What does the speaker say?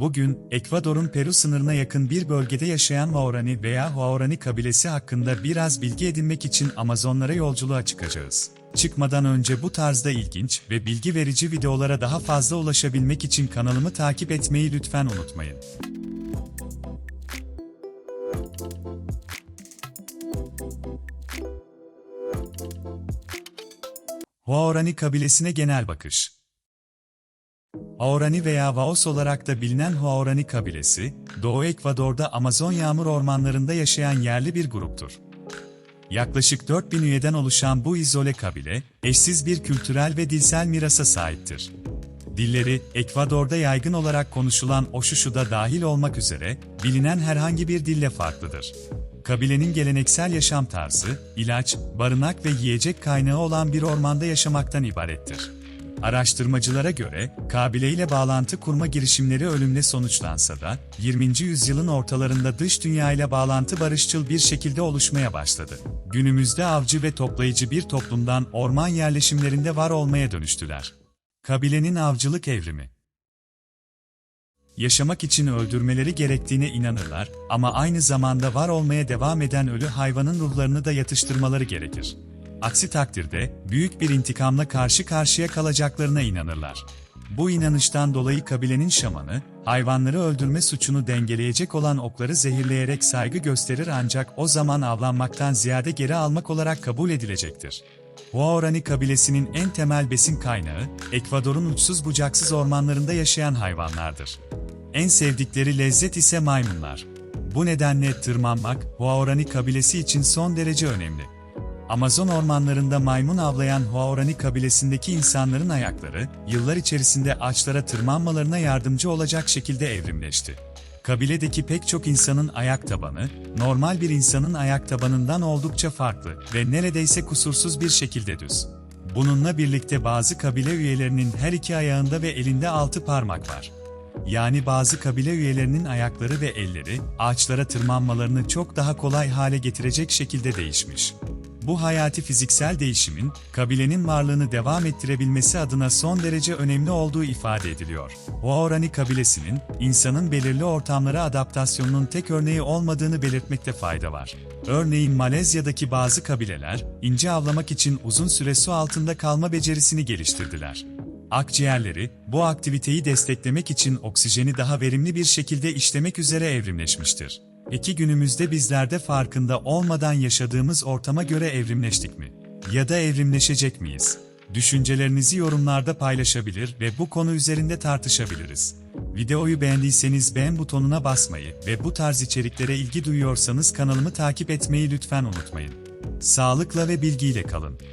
Bugün, Ekvador'un Peru sınırına yakın bir bölgede yaşayan Huaorani veya Huaorani kabilesi hakkında biraz bilgi edinmek için Amazonlara yolculuğa çıkacağız. Çıkmadan önce bu tarzda ilginç ve bilgi verici videolara daha fazla ulaşabilmek için kanalımı takip etmeyi lütfen unutmayın. Huaorani kabilesine genel bakış Huaorani veya Vaos olarak da bilinen Huaorani kabilesi, Doğu Ekvador'da Amazon yağmur ormanlarında yaşayan yerli bir gruptur. Yaklaşık 4000 üyeden oluşan bu izole kabile, eşsiz bir kültürel ve dilsel mirasa sahiptir. Dilleri, Ekvador'da yaygın olarak konuşulan Oşuşu da dahil olmak üzere, bilinen herhangi bir dille farklıdır. Kabilenin geleneksel yaşam tarzı, ilaç, barınak ve yiyecek kaynağı olan bir ormanda yaşamaktan ibarettir. Araştırmacılara göre, kabile ile bağlantı kurma girişimleri ölümle sonuçlansa da, 20. yüzyılın ortalarında dış dünya ile bağlantı barışçıl bir şekilde oluşmaya başladı. Günümüzde avcı ve toplayıcı bir toplumdan orman yerleşimlerinde var olmaya dönüştüler. Kabilenin avcılık evrimi Yaşamak için öldürmeleri gerektiğine inanırlar ama aynı zamanda var olmaya devam eden ölü hayvanın ruhlarını da yatıştırmaları gerekir. Aksi takdirde büyük bir intikamla karşı karşıya kalacaklarına inanırlar. Bu inanıştan dolayı kabilenin şamanı, hayvanları öldürme suçunu dengeleyecek olan okları zehirleyerek saygı gösterir ancak o zaman avlanmaktan ziyade geri almak olarak kabul edilecektir. Huaorani kabilesinin en temel besin kaynağı, Ekvador'un uçsuz bucaksız ormanlarında yaşayan hayvanlardır. En sevdikleri lezzet ise maymunlar. Bu nedenle tırmanmak, Huaorani kabilesi için son derece önemli. Amazon ormanlarında maymun avlayan Huaorani kabilesindeki insanların ayakları, yıllar içerisinde ağaçlara tırmanmalarına yardımcı olacak şekilde evrimleşti. Kabiledeki pek çok insanın ayak tabanı, normal bir insanın ayak tabanından oldukça farklı ve neredeyse kusursuz bir şekilde düz. Bununla birlikte bazı kabile üyelerinin her iki ayağında ve elinde altı parmak var. Yani bazı kabile üyelerinin ayakları ve elleri, ağaçlara tırmanmalarını çok daha kolay hale getirecek şekilde değişmiş. Bu hayati fiziksel değişimin, kabilenin varlığını devam ettirebilmesi adına son derece önemli olduğu ifade ediliyor. Huaorani kabilesinin, insanın belirli ortamlara adaptasyonunun tek örneği olmadığını belirtmekte fayda var. Örneğin Malezya'daki bazı kabileler, ince avlamak için uzun süre su altında kalma becerisini geliştirdiler. Akciğerleri, bu aktiviteyi desteklemek için oksijeni daha verimli bir şekilde işlemek üzere evrimleşmiştir. Peki günümüzde bizler de farkında olmadan yaşadığımız ortama göre evrimleştik mi? Ya da evrimleşecek miyiz? Düşüncelerinizi yorumlarda paylaşabilir ve bu konu üzerinde tartışabiliriz. Videoyu beğendiyseniz beğen butonuna basmayı ve bu tarz içeriklere ilgi duyuyorsanız kanalımı takip etmeyi lütfen unutmayın. Sağlıkla ve bilgiyle kalın.